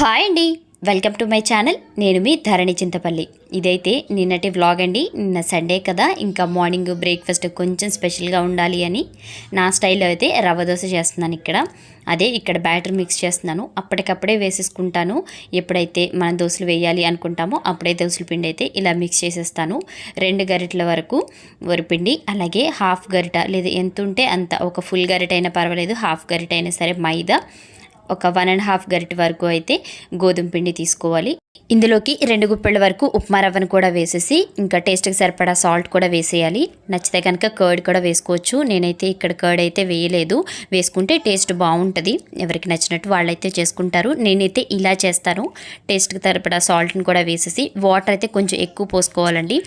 Hi అండి. Welcome to my channel. నేను మీ ధరణి చింతపల్లి. ఇదైతే నిన్నటి వ్లాగ్ అండి. నిన్న సండే కదా. ఇంకా మార్నింగ్ బ్రేక్ఫాస్ట్ కొంచెం స్పెషల్గా ఉండాలి అని నా స్టైల్లో అయితే రవ్వ దోశ చేస్తున్నాను ఇక్కడ. అదే ఇక్కడ బ్యాటర్ మిక్స్ చేస్తున్నాను. అప్పటికప్పుడే వేసేసుకుంటాను. ఎప్పుడైతే మనం దోశలు వేయాలి అనుకుంటామో అప్పుడే దోశల పిండి అయితే ఇలా మిక్స్ చేసేస్తాను. రెండు గరిటల వరకు వరిపిండి అలాగే హాఫ్ గరిట లేదా ఎంత ఉంటే అంత ఒక ఫుల్ గరిట అయినా పర్వాలేదు హాఫ్ గరిట అయినా సరే మైదా ఒక వన్ అండ్ హాఫ్ గరిటె వరకు అయితే గోధుమ పిండి తీసుకోవాలి. ఇందులోకి రెండు గుప్పెళ్ళ వరకు ఉప్మా రవ్వను కూడా వేసేసి ఇంకా టేస్ట్కి సరిపడా సాల్ట్ కూడా వేసేయాలి. నచ్చితే కనుక కర్డ్ కూడా వేసుకోవచ్చు. నేనైతే ఇక్కడ కర్డ్ అయితే వేయలేదు. వేసుకుంటే టేస్ట్ బాగుంటుంది. ఎవరికి నచ్చినట్టు వాళ్ళైతే చేసుకుంటారు. నేనైతే ఇలా చేస్తాను. టేస్ట్కి సరిపడా సాల్ట్ని కూడా వేసేసి వాటర్ అయితే కొంచెం ఎక్కువ పోసుకోవాలండి.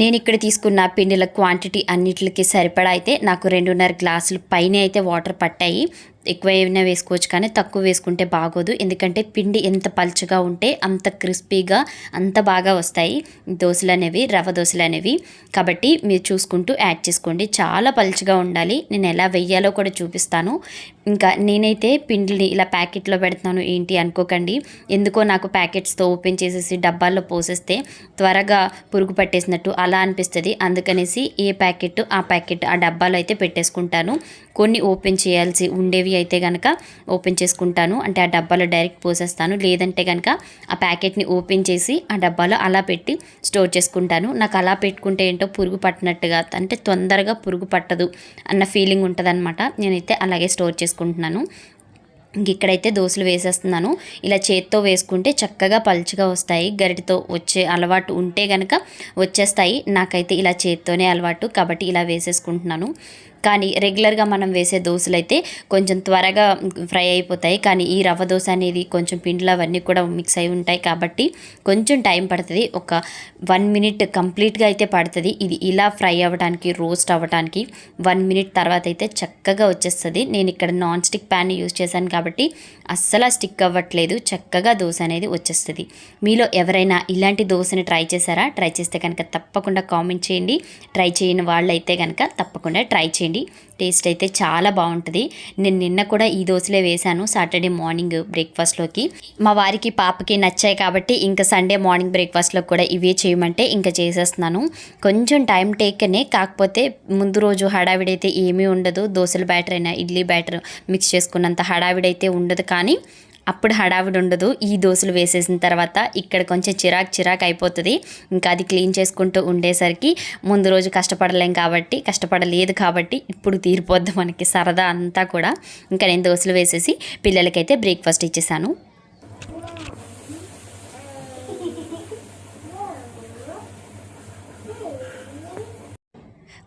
నేను ఇక్కడ తీసుకున్న పిండిల క్వాంటిటీ అన్నిటికి సరిపడా అయితే నాకు రెండున్నర గ్లాసులు పైన అయితే వాటర్ పట్టాయి. ఎక్కువ ఏమైనా వేసుకోవచ్చు కానీ తక్కువ వేసుకుంటే బాగోదు. ఎందుకంటే పిండి ఎంత పలుచగా ఉంటే అంత క్రిస్పీగా అంత బాగా వస్తాయి దోశలు అనేవి రవ దోశలు అనేవి కాబట్టి మీరు చూసుకుంటూ యాడ్ చేసుకోండి. చాలా పలుచగా ఉండాలి. నేను ఎలా వెయ్యాలో కూడా చూపిస్తాను. ఇంకా నేనైతే పిండిని ఇలా ప్యాకెట్లో పెడుతున్నాను. ఏంటి అనుకోకండి. ఎందుకో నాకు ప్యాకెట్స్తో ఓపెన్ చేసేసి డబ్బాల్లో పోసేస్తే త్వరగా పురుగు పట్టేసినట్టు అలా అనిపిస్తుంది. అందుకనేసి ఏ ప్యాకెట్ ఆ ప్యాకెట్ ఆ డబ్బాలో అయితే పెట్టేసుకుంటాను. కొన్ని ఓపెన్ చేయాల్సి ఉండేవి అయితే కనుక ఓపెన్ చేసుకుంటాను. అంటే ఆ డబ్బాలో డైరెక్ట్ పోసేస్తాను. లేదంటే కనుక ఆ ప్యాకెట్ని ఓపెన్ చేసి ఆ డబ్బాలో అలా పెట్టి స్టోర్ చేసుకుంటాను. నాకు అలా పెట్టుకుంటే ఏంటో పురుగు పట్టినట్టుగా అంటే తొందరగా పురుగు పట్టదు అన్న ఫీలింగ్ ఉంటుంది నేనైతే అలాగే స్టోర్ చేసుకుంటున్నాను. ఇంక ఇక్కడైతే దోశలు వేసేస్తున్నాను. ఇలా చేత్తో వేసుకుంటే చక్కగా పలుచగా వస్తాయి. గరిటతో వచ్చే అలవాటు ఉంటే కనుక వచ్చేస్తాయి. నాకైతే ఇలా చేత్తోనే అలవాటు కాబట్టి ఇలా వేసేసుకుంటున్నాను. కానీ రెగ్యులర్గా మనం వేసే దోశలు అయితే కొంచెం త్వరగా ఫ్రై అయిపోతాయి. కానీ ఈ రవ్వ దోశ అనేది కొంచెం పిండిలు అవన్నీ కూడా మిక్స్ అయి ఉంటాయి కాబట్టి కొంచెం టైం పడుతుంది. ఒక వన్ మినిట్ కంప్లీట్గా అయితే పడుతుంది. ఇది ఇలా ఫ్రై అవ్వడానికి రోస్ట్ అవ్వడానికి వన్ మినిట్ తర్వాత అయితే చక్కగా వచ్చేస్తుంది. నేను ఇక్కడ నాన్ స్టిక్ ప్యాన్ యూజ్ చేశాను కాబట్టి అస్సలు స్టిక్ అవ్వట్లేదు. చక్కగా దోశ అనేది వచ్చేస్తుంది. మీలో ఎవరైనా ఇలాంటి దోశని ట్రై చేశారా? ట్రై చేస్తే కనుక తప్పకుండా కామెంట్ చేయండి. ట్రై చేయని వాళ్ళైతే కనుక తప్పకుండా ట్రై చేయండి. టేస్ట్ అయితే చాలా బాగుంటుంది. నేను నిన్న కూడా ఈ దోశలే వేశాను. సాటర్డే మార్నింగ్ బ్రేక్ఫాస్ట్లోకి. మా వారికి పాపకి నచ్చాయి కాబట్టి ఇంకా సండే మార్నింగ్ బ్రేక్ఫాస్ట్లో కూడా ఇవే చేయమంటే ఇంకా చేసేస్తున్నాను. కొంచెం టైం టేకనే కాకపోతే ముందు రోజు హడావిడైతే ఏమీ ఉండదు. దోశల బ్యాటర్ అయినా ఇడ్లీ బ్యాటర్ మిక్స్ చేసుకున్నంత హడావిడైతే ఉండదు కానీ అప్పుడు హడావిడి ఉండదు. ఈ దోశలు వేసేసిన తర్వాత ఇక్కడ కొంచెం చిరాక్ చిరాక్ అయిపోతుంది. ఇంకా అది క్లీన్ చేసుకుంటూ ఉండేసరికి ముందు రోజు కష్టపడలేం కాబట్టి కష్టపడలేదు కాబట్టి ఇప్పుడు తీరిపోద్ది మనకి సరదా అంతా కూడా. ఇంకా నేను దోశలు వేసేసి పిల్లలకైతే బ్రేక్ఫాస్ట్ ఇచ్చేసాను.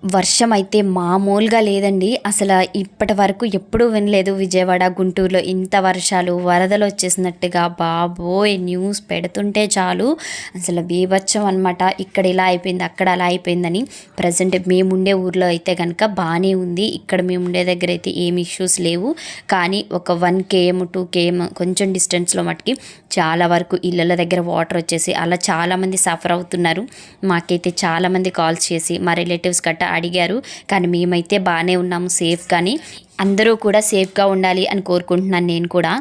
వర్షం అయితే మామూలుగా లేదండి. అసలు ఇప్పటి వరకు ఎప్పుడూ వినలేదు విజయవాడ గుంటూరులో ఇంత వర్షాలు వరదలు వచ్చేసినట్టుగా బాబోయ్! న్యూస్ పెడుతుంటే చాలు. అసలు బీభత్సం అనమాట ఇక్కడ ఇలా అయిపోయింది అక్కడ అలా అయిపోయిందని. ప్రజెంట్ మేముండే ఊర్లో అయితే కనుక బాగానే ఉంది. ఇక్కడ మేము ఉండే దగ్గర అయితే ఏమి ఇష్యూస్ లేవు. కానీ ఒక వన్ కేఎం టూ కేఎం కొంచెం డిస్టెన్స్లో మటుకి చాలా వరకు ఇళ్ళ దగ్గర వాటర్ వచ్చేసి అలా చాలామంది సఫర్ అవుతున్నారు. మాకైతే చాలామంది కాల్స్ చేసి మా రిలేటివ్స్ గట్ట అడిగారు. కానీ మేమైతే బాగానే ఉన్నాము సేఫ్ కానీ అందరూ కూడా సేఫ్గా ఉండాలి అని కోరుకుంటున్నాను నేను కూడా.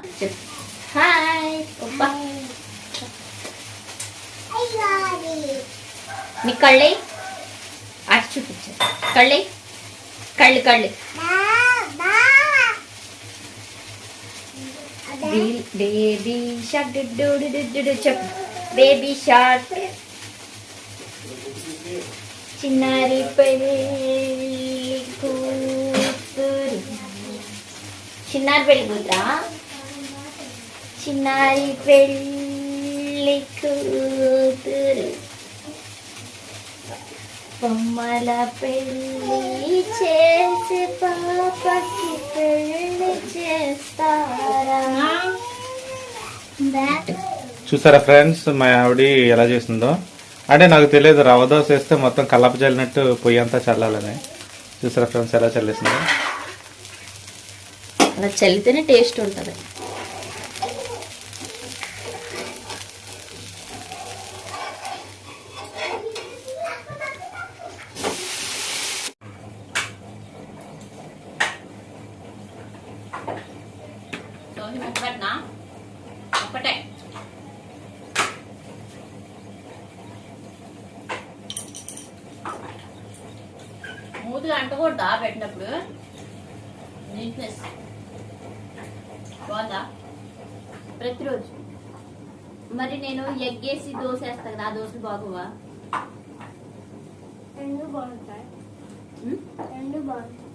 హాయ్ మీ కళ్ళే? అటు చూపించు. కళ్ళే? కళ్ళు కళ్ళు. బేబీ షాక్ చెప్పు. బేబీ షాక్ చిన్నారి పెళ్ళి కూతురు. చిన్నారి పెళ్ళి కూతురా? చిన్నారి పెళ్ళి కూతురు. బొమ్మల పెళ్ళి చేసి పాపకి పెళ్ళి చేస్తారా? చూసారా ఫ్రెండ్స్ మా ఆవిడ ఎలా చేసిందో? అంటే నాకు తెలియదు రవ దోశ వేస్తే మొత్తం కల్లప చల్లినట్టు పొయ్యి అంతా చల్లాలని. చూసారా ఫ్రెండ్స్ ఎలా చల్లేసింది? అలా చల్లితేనే టేస్ట్ ఉంటుంది ఒకటే దోశలు అంటకూడదా పెట్టినప్పుడు నీట్నెస్ బాగుందా ప్రతిరోజు మరి నేను ఎగ్ వేసి దోశ వేస్తాను కదా ఆ దోశలు బాగోవా రెండు బాగుంటాయి? రెండు బాగుంటాయి.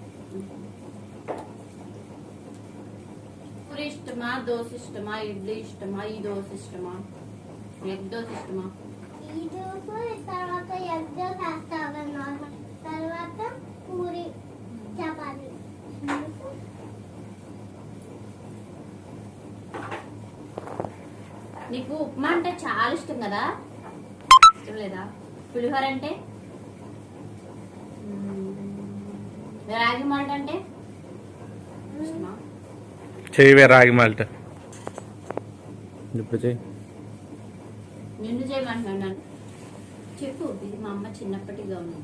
పూరి ఇష్టమా? దోశ ఇష్టమా? ఇడ్లీ ఇష్టమా? ఈ దోశ ఇష్టమా? ఎగ్ దోశ ఇష్టమా? ఈ దోశ తర్వాత ఎగ్ దోశ వేస్తాను నార్మల్. తర్వాత పూరి చపాతి. నీకు ఉప్మా అంటే చాలా ఇష్టం కదా? ఇష్టం లేదా? పులిహోర అంటే. రాగి మాల్ట్ అంటే? చేయవే రాగి మాల్ట్. ఇప్పుడు చెయ్యి. నిన్ను చేయమంటున్నాను. చెప్పు ఇది మా అమ్మ చిన్నప్పటిగా ఉంది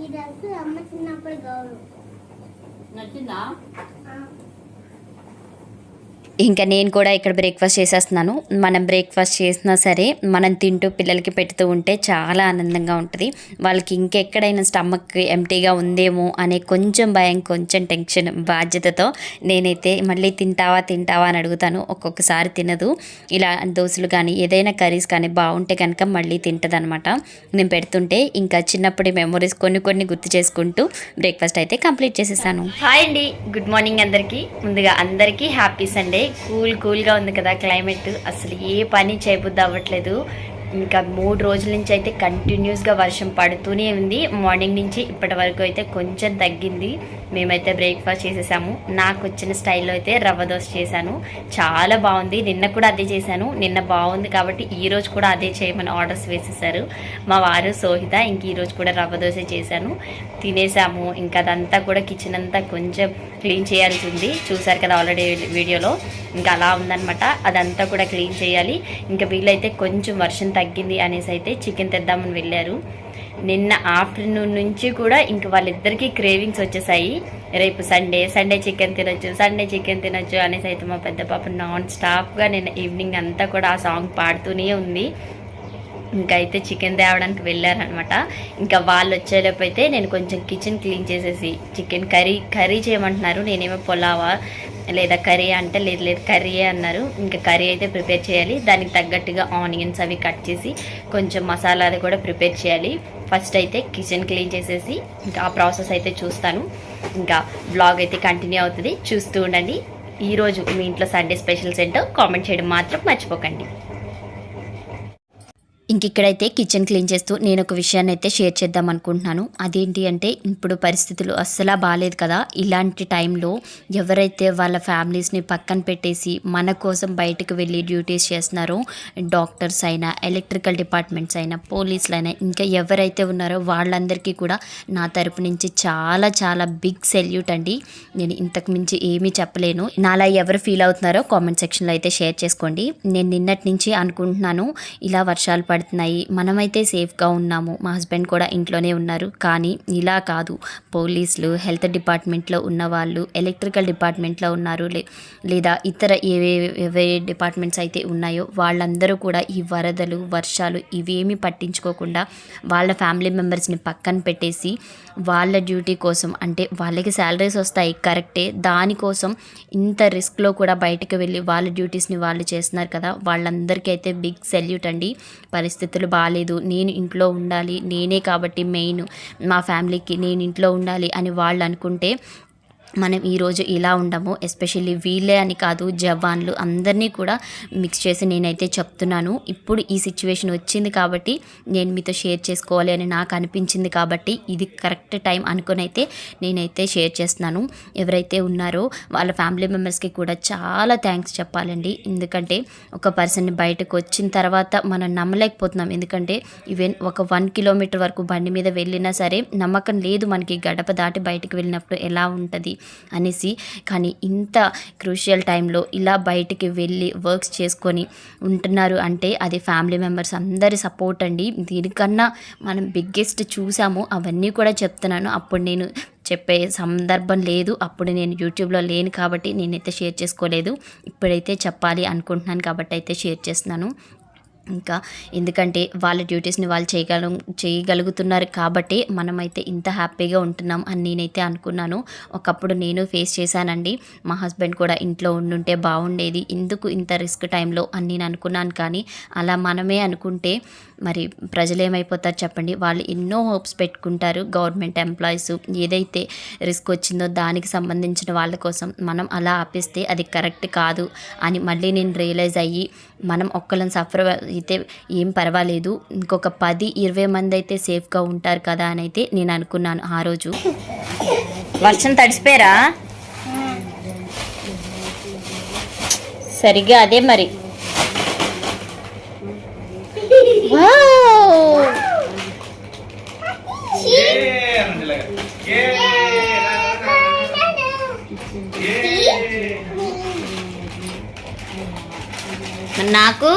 ఈ డ్రెస్ అమ్మ చిన్నప్పుడు గౌరవం. నచ్చిందా? ఇంకా నేను కూడా ఇక్కడ బ్రేక్ఫాస్ట్ చేసేస్తున్నాను. మనం బ్రేక్ఫాస్ట్ చేసినా సరే మనం తింటూ పిల్లలకి పెడుతూ ఉంటే చాలా ఆనందంగా ఉంటుంది. వాళ్ళకి ఇంకెక్కడైనా స్టమక్ ఎంటీగా ఉందేమో అనే కొంచెం భయం కొంచెం టెన్షన్ బాధ్యతతో నేనైతే మళ్ళీ తింటావా తింటావా అని అడుగుతాను. ఒక్కొక్కసారి తినదు. ఇలా దోశలు కానీ ఏదైనా కర్రీస్ కానీ బాగుంటే కనుక మళ్ళీ తింటుంది నేను పెడుతుంటే ఇంకా చిన్నప్పటి మెమొరీస్ కొన్ని కొన్ని గుర్తు చేసుకుంటూ బ్రేక్ఫాస్ట్ అయితే కంప్లీట్ చేసేసాను. హాయ్ అండి. గుడ్ మార్నింగ్ అందరికీ. ముందుగా అందరికీ హ్యాపీ సండే కూల్ కూల్గా ఉంది కదా క్లైమేట్. అసలు ఏ పని చేయబుద్ధి అవ్వట్లేదు. ఇంకా మూడు రోజుల నుంచి అయితే కంటిన్యూస్గా వర్షం పడుతూనే ఉంది. మార్నింగ్ నుంచి ఇప్పటి వరకు అయితే కొంచెం తగ్గింది. మేమైతే బ్రేక్ఫాస్ట్ చేసేసాము. నాకు వచ్చిన స్టైల్లో అయితే రవ్వ దోశ చేశాను. చాలా బాగుంది. నిన్న కూడా అదే చేశాను. నిన్న బాగుంది కాబట్టి ఈ రోజు కూడా అదే చేయమని ఆర్డర్స్ వేసేసారు. మా వారు సోహిత ఇంక ఈరోజు కూడా రవ్వ దోశ చేశాను. తినేసాము. ఇంకా అదంతా కూడా కిచెన్ అంతా కొంచెం క్లీన్ చేయాల్సి ఉంది. చూసారు కదా ఆల్రెడీ వీడియోలో. ఇంకా అలా ఉందన్నమాట. అదంతా కూడా క్లీన్ చేయాలి. ఇంకా వీళ్ళైతే కొంచెం వర్షం తగ్గింది అనేసి అయితే చికెన్ తెద్దామని వెళ్ళారు. నిన్న ఆఫ్టర్నూన్ నుంచి కూడా ఇంక వాళ్ళిద్దరికీ క్రేవింగ్స్ వచ్చేసాయి. రేపు సండే సండే చికెన్ తినొచ్చు సండే చికెన్ తినొచ్చు అనేసి అయితే మా పెద్ద పాప నాన్ స్టాప్గా నిన్న ఈవినింగ్ అంతా కూడా ఆ సాంగ్ పాడుతూనే ఉంది. ఇంకా అయితే చికెన్ తేవడానికి వెళ్ళారనమాట. ఇంకా వాళ్ళు వచ్చేటప్పుడు అయితే నేను కొంచెం కిచెన్ క్లీన్ చేసేసి చికెన్ కర్రీ కర్రీ చేయమంటున్నారు. నేనేమో పులావా లేదా కర్రీ అంటే లేదు లేదు కర్రీ అన్నారు. ఇంకా కర్రీ అయితే ప్రిపేర్ చేయాలి. దానికి తగ్గట్టుగా ఆనియన్స్ అవి కట్ చేసి కొంచెం మసాలా అది కూడా ప్రిపేర్ చేయాలి. ఫస్ట్ అయితే కిచెన్ క్లీన్ చేసేసి ఇంకా ఆ ప్రాసెస్ అయితే చూస్తాను. ఇంకా బ్లాగ్ అయితే కంటిన్యూ అవుతుంది. చూస్తూ ఉండండి. ఈరోజు మీ ఇంట్లో సండే స్పెషల్స్ ఏంటో కామెంట్ చేయడం మాత్రం మర్చిపోకండి. ఇంక ఇక్కడైతే కిచెన్ క్లీన్ చేస్తూ నేను ఒక విషయాన్ని అయితే షేర్ చేద్దాం అనుకుంటున్నాను అదేంటి అంటే ఇప్పుడు పరిస్థితులు అస్సలు బాగాలేదు కదా. ఇలాంటి టైంలో ఎవరైతే వాళ్ళ ఫ్యామిలీస్ని పక్కన పెట్టేసి మన కోసం బయటకు వెళ్ళి డ్యూటీస్ చేస్తున్నారో డాక్టర్స్ అయినా ఎలక్ట్రికల్ డిపార్ట్మెంట్స్ అయినా పోలీసులు అయినా ఇంకా ఎవరైతే ఉన్నారో వాళ్ళందరికీ కూడా నా తరపు నుంచి చాలా చాలా బిగ్ సెల్యూట్ అండి. నేను ఇంతకు మించి ఏమీ చెప్పలేను. నాలా ఎవరు ఫీల్ అవుతున్నారో కామెంట్ సెక్షన్లో అయితే షేర్ చేసుకోండి. నేను నిన్నటి నుంచి అనుకుంటున్నాను ఇలా వర్షాలు పడుతున్నాయి మనమైతే సేఫ్గా ఉన్నాము. మా హస్బెండ్ కూడా ఇంట్లోనే ఉన్నారు. కానీ ఇలా కాదు. పోలీసులు హెల్త్ డిపార్ట్మెంట్లో ఉన్న వాళ్ళు ఎలక్ట్రికల్ డిపార్ట్మెంట్లో ఉన్నారు. లే లేదా ఇతర ఏవే ఏవే డిపార్ట్మెంట్స్ అయితే ఉన్నాయో వాళ్ళందరూ కూడా ఈ వరదలు వర్షాలు ఇవేమీ పట్టించుకోకుండా వాళ్ళ ఫ్యామిలీ మెంబర్స్ని పక్కన పెట్టేసి వాళ్ళ డ్యూటీ కోసం అంటే వాళ్ళకి శాలరీస్ వస్తాయి కరెక్టే. దానికోసం ఇంత రిస్క్లో కూడా బయటకు వెళ్ళి వాళ్ళ డ్యూటీస్ని వాళ్ళు చేస్తున్నారు కదా. వాళ్ళందరికీ అయితే బిగ్ సెల్యూట్ అండి. పరిస్థితులు బాగాలేదు నేను ఇంట్లో ఉండాలి. నేనే కాబట్టి మెయిన్ మా ఫ్యామిలీకి నేను ఇంట్లో ఉండాలి అని వాళ్ళు అనుకుంటే మనం ఈరోజు ఇలా ఉండము ఎస్పెషల్లీ వీళ్ళే అని కాదు జవాన్లు అందరినీ కూడా మిక్స్ చేసి నేనైతే చెప్తున్నాను. ఇప్పుడు ఈ సిచ్యువేషన్ వచ్చింది కాబట్టి నేను మీతో షేర్ చేసుకోవాలి అని నాకు అనిపించింది కాబట్టి ఇది కరెక్ట్ టైం అనుకుని అయితే నేనైతే షేర్ చేస్తున్నాను. ఎవరైతే ఉన్నారో వాళ్ళ ఫ్యామిలీ మెంబర్స్కి కూడా చాలా థ్యాంక్స్ చెప్పాలండి. ఎందుకంటే ఒక పర్సన్ బయటకు వచ్చిన తర్వాత మనం నమ్మలేకపోతున్నాం. ఎందుకంటే ఈవెన్ ఒక వన్ కిలోమీటర్ వరకు బండి మీద వెళ్ళినా సరే నమ్మకం లేదు మనకి. గడప దాటి బయటకు వెళ్ళినప్పుడు ఎలా ఉంటుంది? అనేసి కానీ ఇంత క్రూషియల్ టైంలో ఇలా బయటికి వెళ్ళి వర్క్స్ చేసుకొని ఉంటున్నారు అంటే అది ఫ్యామిలీ మెంబర్స్ అందరి సపోర్ట్ అండి. దీనికన్నా మనం బిగ్గెస్ట్ చూసాము. అవన్నీ కూడా చెప్తున్నాను. అప్పుడు నేను చెప్పే సందర్భం లేదు. అప్పుడు నేను యూట్యూబ్లో లేను కాబట్టి నేనైతే షేర్ చేసుకోలేదు. ఇప్పుడైతే చెప్పాలి అనుకుంటున్నాను కాబట్టి అయితే షేర్ చేస్తున్నాను. ఇంకా ఎందుకంటే వాళ్ళ డ్యూటీస్ని వాళ్ళు చేయగల చేయగలుగుతున్నారు కాబట్టి మనమైతే ఇంత హ్యాపీగా ఉంటున్నాం అని నేనైతే అనుకున్నాను. ఒకప్పుడు నేను ఫేస్ చేశానండి. మా హస్బెండ్ కూడా ఇంట్లో ఉండుంటే బాగుండేది ఎందుకు ఇంత రిస్క్ టైంలో అని నేను అనుకున్నాను కానీ అలా మనమే అనుకుంటే మరి ప్రజలు ఏమైపోతారు చెప్పండి. వాళ్ళు ఎన్నో హోప్స్ పెట్టుకుంటారు. గవర్నమెంట్ ఎంప్లాయీస్ ఏదైతే రిస్క్ వచ్చిందో దానికి సంబంధించిన వాళ్ళ కోసం మనం అలా ఆపేస్తే అది కరెక్ట్ కాదు అని మళ్ళీ నేను రియలైజ్ అయ్యి మనం ఒక్కళ్ళని సఫర్ అయితే ఏం పర్వాలేదు. ఇంకొక పది ఇరవై మంది అయితే సేఫ్గా ఉంటారు కదా అని అయితే నేను అనుకున్నాను ఆ రోజు. వర్షం తడిసిపోయారా? సరిగ్గా అదే మరి మరి నాకు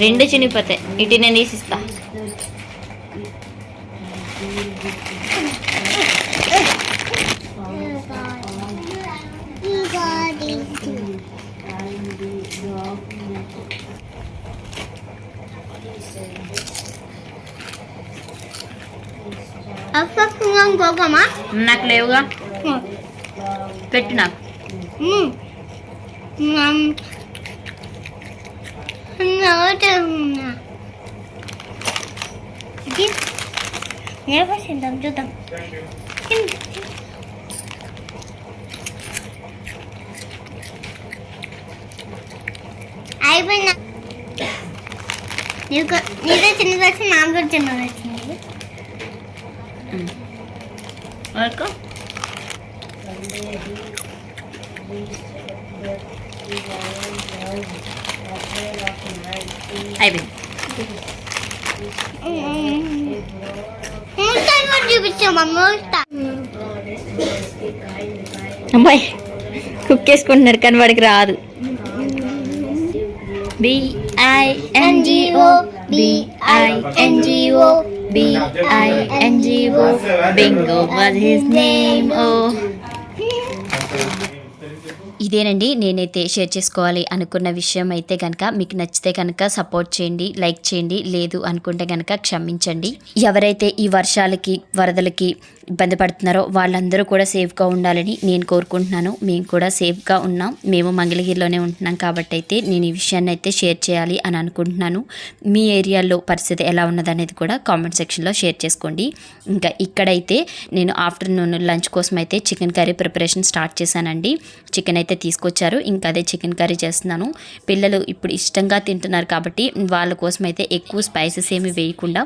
రెండు చినిగిపోతాయి. ఇటు నేను తీసిస్తా. గోగమా నాకు లేవుగా. పెట్టు నాకు నేర్పసిందాం చూద్దాం. అయిపోయిందా? నీకు నీదే చిన్నది వచ్చింది నాకు కూడా చిన్నది వరకు అయిపోయింది అమ్మాయి కుక్ చేసుకుంటున్నాడు కానీ వాడికి రాదు బిఐఎన్జిఓ బిఐఎన్జిఓ B I N G O. Bingo was his name. Oh. ఇదేనండి. నేనైతే షేర్ చేసుకోవాలి అనుకున్న విషయం అయితే కనుక మీకు నచ్చితే కనుక సపోర్ట్ చేయండి లైక్ చేయండి లేదు అనుకుంటే కనుక క్షమించండి. ఎవరైతే ఈ వర్షాలకి వరదలకి ఇబ్బంది పడుతున్నారో వాళ్ళందరూ కూడా సేఫ్గా ఉండాలని నేను కోరుకుంటున్నాను. మేము కూడా సేఫ్గా ఉన్నాం. మేము మంగళగిరిలోనే ఉంటున్నాం కాబట్టి అయితే నేను ఈ విషయాన్ని అయితే షేర్ చేయాలి అని అనుకుంటున్నాను. మీ ఏరియాలో పరిస్థితి ఎలా ఉన్నదనేది కూడా కామెంట్ సెక్షన్లో షేర్ చేసుకోండి. ఇంకా ఇక్కడైతే నేను ఆఫ్టర్నూన్ లంచ్ కోసం అయితే చికెన్ కర్రీ ప్రిపరేషన్ స్టార్ట్ చేశానండి. చికెన్ అయితే తీసుకొచ్చారు. ఇంకా అదే చికెన్ కర్రీ చేస్తున్నాను. పిల్లలు ఇప్పుడు ఇష్టంగా తింటున్నారు కాబట్టి వాళ్ళ కోసం అయితే ఎక్కువ స్పైసెస్ ఏమి వేయకుండా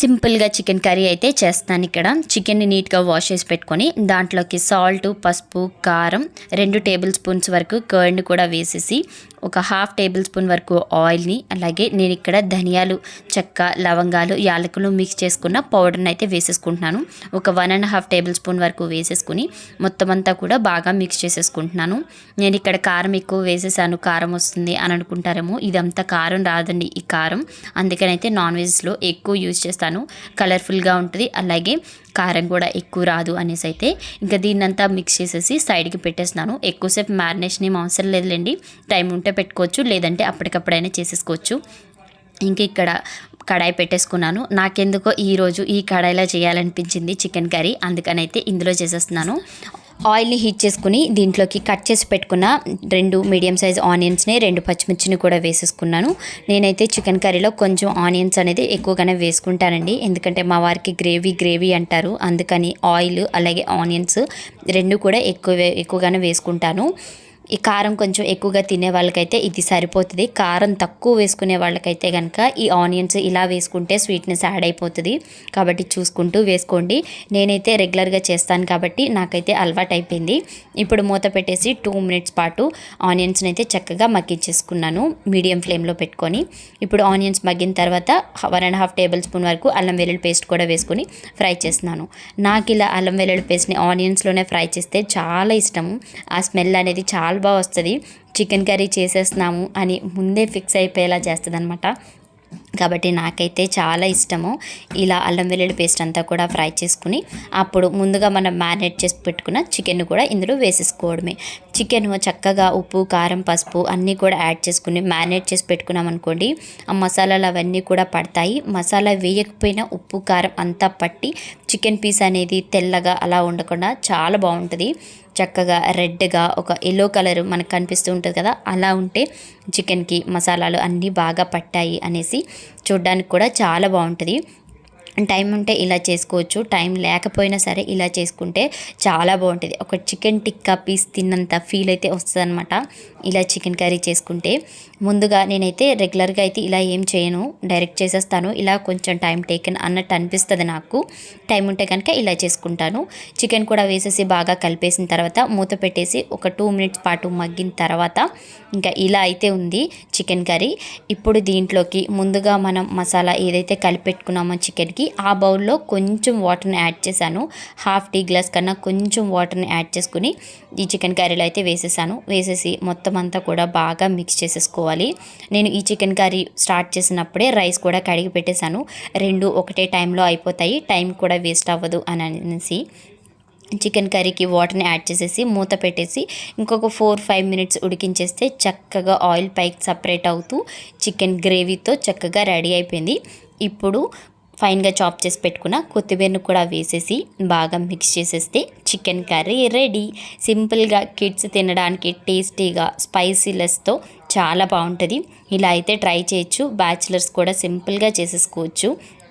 సింపుల్గా చికెన్ కర్రీ అయితే చేస్తాను ఇక్కడ. చికెన్ని నీట్గా వాష్ చేసి పెట్టుకొని దాంట్లోకి సాల్ట్ పసుపు కారం రెండు టేబుల్ స్పూన్స్ వరకు కర్డ్ని కూడా వేసేసి ఒక హాఫ్ టేబుల్ స్పూన్ వరకు ఆయిల్ని అలాగే నేను ఇక్కడ ధనియాలు చెక్క లవంగాలు యాలకులు మిక్స్ చేసుకున్న పౌడర్ని అయితే వేసేసుకుంటున్నాను. ఒక one and half tablespoon వరకు వేసేసుకుని మొత్తం అంతా కూడా బాగా మిక్స్ చేసేసుకుంటున్నాను. నేను ఇక్కడ కారం ఎక్కువ వేసేసాను. కారం వస్తుంది అని అనుకుంటారేమో. ఇదంతా కారం రాదండి ఈ కారం. అందుకనైతే నాన్ వెజ్లో ఎక్కువ యూజ్ చేస్తాను. కలర్ఫుల్గా ఉంటుంది. అలాగే కారం కూడా ఎక్కువ రాదు అనేసి అయితే ఇంకా దీన్నంతా మిక్స్ చేసేసి సైడ్కి పెట్టేస్తున్నాను. ఎక్కువసేపు మ్యారినేషన్ ఏం అవసరం లేదులేండి. టైం ఉంటే పెట్టుకోవచ్చు. లేదంటే అప్పటికప్పుడైనా చేసేసుకోవచ్చు. ఇంక ఇక్కడ కడాయి పెట్టేసుకున్నాను. నాకెందుకో ఈరోజు ఈ కడాయిలో చేయాలనిపించింది చికెన్ కర్రీ. అందుకనైతే ఇందులో చేసేస్తున్నాను. ఆయిల్ని హీట్ చేసుకుని దీంట్లోకి కట్ చేసి పెట్టుకున్న రెండు మీడియం సైజ్ ఆనియన్స్ని రెండు పచ్చిమిర్చిని కూడా వేసేసుకున్నాను. నేనైతే చికెన్ కర్రీలో కొంచెం ఆనియన్స్ అనేది ఎక్కువగానే వేసుకుంటానండి. ఎందుకంటే మా వారికి గ్రేవీ గ్రేవీ అంటారు. అందుకని ఆయిల్ అలాగే ఆనియన్స్ రెండు కూడా ఎక్కువ ఎక్కువగానే వేసుకుంటాను. ఈ కారం కొంచెం ఎక్కువగా తినే వాళ్ళకైతే ఇది సరిపోతుంది. కారం తక్కువ వేసుకునే వాళ్ళకైతే కనుక ఈ ఆనియన్స్ ఇలా వేసుకుంటే స్వీట్నెస్ యాడ్ అయిపోతుంది. కాబట్టి చూసుకుంటూ వేసుకోండి. నేనైతే రెగ్యులర్గా చేస్తాను కాబట్టి నాకైతే అలవాటు అయిపోయింది. ఇప్పుడు మూత పెట్టేసి టూ మినిట్స్ పాటు ఆనియన్స్ని అయితే చక్కగా మగ్గించేసుకున్నాను. మీడియం ఫ్లేమ్లో పెట్టుకొని. ఇప్పుడు ఆనియన్స్ మగ్గిన తర్వాత one and half tablespoon వరకు అల్లం వెల్లుల్లి పేస్ట్ కూడా వేసుకొని ఫ్రై చేస్తున్నాను. నాకు ఇలా అల్లం వెల్లుల్లి పేస్ట్ని ఆనియన్స్లోనే ఫ్రై చేస్తే చాలా ఇష్టము. ఆ స్మెల్ అనేది చాలా బాగా వస్తుంది. చికెన్ కర్రీ చేసేస్తున్నాము అని ముందే ఫిక్స్ అయిపోయేలా చేస్తుంది అనమాట కాబట్టి నాకైతే చాలా ఇష్టము. ఇలా అల్లం వెల్లుల్లి పేస్ట్ అంతా కూడా ఫ్రై చేసుకుని అప్పుడు ముందుగా మనం మ్యారినేట్ చేసి పెట్టుకున్న చికెన్ కూడా ఇందులో వేసేసుకోవడమే. చికెన్ చక్కగా ఉప్పు కారం పసుపు అన్నీ కూడా యాడ్ చేసుకుని మ్యారినేట్ చేసి పెట్టుకున్నాం అనుకోండి ఆ మసాలాలు అవన్నీ కూడా పడతాయి. మసాలా వేయకపోయినా ఉప్పు కారం అంతా పట్టి చికెన్ పీస్ అనేది తెల్లగా అలా ఉండకుండా చాలా బాగుంటుంది. చక్కగా రెడ్గా ఒక ఎల్లో కలర్ మనకు కనిపిస్తూ ఉంటుంది కదా అలా ఉంటే చికెన్కి మసాలాలు అన్నీ బాగా పట్టాయి అనేసి చూడ్డానికి కూడా చాలా బాగుంటుంది. టైం ఉంటే ఇలా చేసుకోవచ్చు టైం లేకపోయినా సరే ఇలా చేసుకుంటే చాలా బాగుంటుంది. ఒక చికెన్ టిక్కా పీస్ తిన్నంత ఫీల్ అయితే వస్తుంది ఇలా చికెన్ కర్రీ చేసుకుంటే. ముందుగా నేనైతే రెగ్యులర్గా అయితే ఇలా ఏం చేయను డైరెక్ట్ చేసేస్తాను. ఇలా కొంచెం టైం టేకెన్ అన్నట్టు అనిపిస్తుంది నాకు. టైం ఉంటే కనుక ఇలా చేసుకుంటాను. చికెన్ కూడా వేసేసి బాగా కలిపేసిన తర్వాత మూత పెట్టేసి ఒక టూ మినిట్స్ పాటు మగ్గిన తర్వాత ఇంకా ఇలా అయితే ఉంది చికెన్ కర్రీ. ఇప్పుడు దీంట్లోకి ముందుగా మనం మసాలా ఏదైతే కలిపెట్టుకున్నామో చికెన్కి ఆ బౌల్లో కొంచెం వాటర్ని యాడ్ చేశాను. హాఫ్ టీ గ్లాస్ కన్నా కొంచెం వాటర్ని యాడ్ చేసుకుని ఈ చికెన్ కర్రీలో అయితే వేసేసాను. వేసేసి మొత్తం అంతా కూడా బాగా మిక్స్ చేసేసుకోవాలి. నేను ఈ చికెన్ కర్రీ స్టార్ట్ చేసినప్పుడే రైస్ కూడా కడిగి పెట్టేశాను. రెండు ఒకటే టైంలో అయిపోతాయి. టైం కూడా వేస్ట్ అవ్వదు అని అనేసి చికెన్ కర్రీకి వాటర్ని యాడ్ చేసేసి మూత పెట్టేసి ఇంకొక ఫోర్ ఫైవ్ మినిట్స్ ఉడికించేస్తే చక్కగా ఆయిల్ పైకి సపరేట్ అవుతూ చికెన్ గ్రేవీతో చక్కగా రెడీ అయిపోయింది. ఇప్పుడు ఫైన్గా చాప్ చేసి పెట్టుకున్న కొత్తిమీరను కూడా వేసేసి బాగా మిక్స్ చేసేస్తే చికెన్ కర్రీ రెడీ. సింపుల్గా కిడ్స్ తినడానికి టేస్టీగా స్పైసీలెస్తో చాలా బాగుంటుంది. ఇలా అయితే ట్రై చేయొచ్చు. బ్యాచిలర్స్ కూడా సింపుల్గా చేసేసుకోవచ్చు.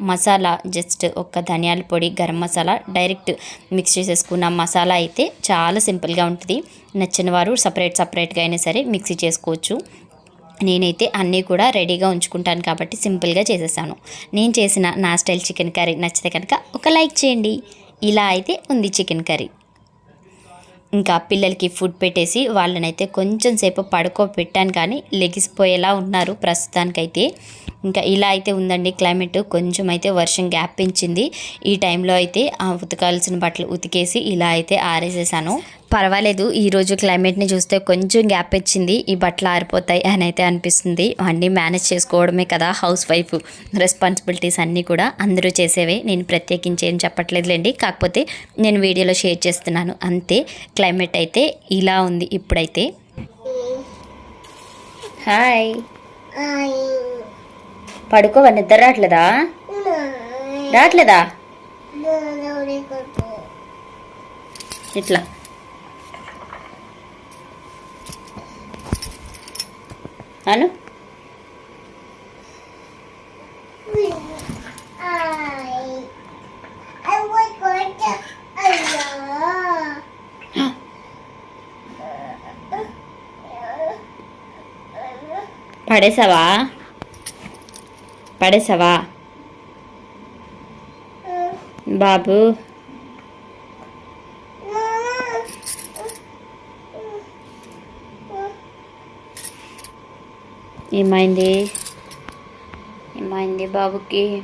మసాలా జస్ట్ ఒక ధనియాల పొడి గరం మసాలా డైరెక్ట్ మిక్స్ చేసేసుకున్న మసాలా అయితే చాలా సింపుల్గా ఉంటుంది. నచ్చిన వారు సపరేట్ సపరేట్గా అయినా సరే మిక్సీ చేసుకోవచ్చు. నేనైతే అన్నీ కూడా రెడీగా ఉంచుకుంటాను కాబట్టి సింపుల్గా చేసేసాను. నేను చేసిన నా స్టైల్ చికెన్ కర్రీ నచ్చితే కనుక ఒక లైక్ చేయండి. ఇలా అయితే ఉంది చికెన్ కర్రీ. ఇంకా పిల్లలకి ఫుడ్ పెట్టేసి వాళ్ళనైతే కొంచెం సేపు పడుకోబెట్టాను కానీ లెగిసిపోయేలా ఉన్నారు ప్రస్తుతానికైతే. ఇంకా ఇలా అయితే ఉందండి క్లైమేట్. కొంచెం అయితే వర్షం గ్యాప్ పెంచింది. ఈ టైంలో అయితే ఆ ఉతకాల్సిన బట్టలు ఉతికేసి ఇలా అయితే ఆరేసేసాను. పర్వాలేదు ఈరోజు క్లైమేట్ని చూస్తే కొంచెం గ్యాప్ ఇచ్చింది ఈ బట్టలు ఆరిపోతాయి అని అయితే అనిపిస్తుంది. అన్నీ మేనేజ్ చేసుకోవడమే కదా హౌస్ వైఫ్ రెస్పాన్సిబిలిటీస్ అన్నీ కూడా అందరూ చేసేవే. నేను ప్రత్యేకించి ఏం చెప్పట్లేదులేండి. కాకపోతే నేను వీడియోలో షేర్ చేస్తున్నాను. అంతే క్లైమేట్ అయితే ఇలా ఉంది ఇప్పుడైతే. హాయ్ పడుకోవా? నిద్ర రావట్లేదా? రావట్లేదా? ఇట్లా. అను పడేసావా? పడేసావా? బాబు. ఏమైంది? ఏమైంది బాబుకి?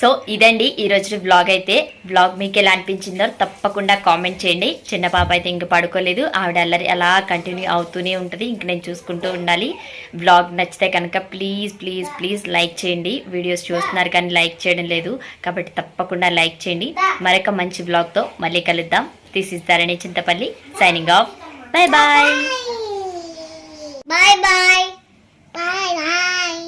సో ఇదండి ఈరోజు వ్లాగ్ అయితే. వ్లాగ్ మీకు ఎలా అనిపించిందో తప్పకుండా కామెంట్ చేయండి. చిన్న పాప అయితే ఇంక పడుకోలేదు. ఆవిడ అల్లరి అలా కంటిన్యూ అవుతూనే ఉంటుంది. ఇంక నేను చూసుకుంటూ ఉండాలి. వ్లాగ్ నచ్చితే కనుక ప్లీజ్ ప్లీజ్ ప్లీజ్ లైక్ చేయండి. వీడియోస్ చూస్తున్నారు కానీ లైక్ చేయడం లేదు. కాబట్టి తప్పకుండా లైక్ చేయండి. మరొక మంచి వ్లాగ్తో మళ్ళీ కలుద్దాం. తీసిస్తారని Chintapalli signing off bye bye Bye bye. Bye bye.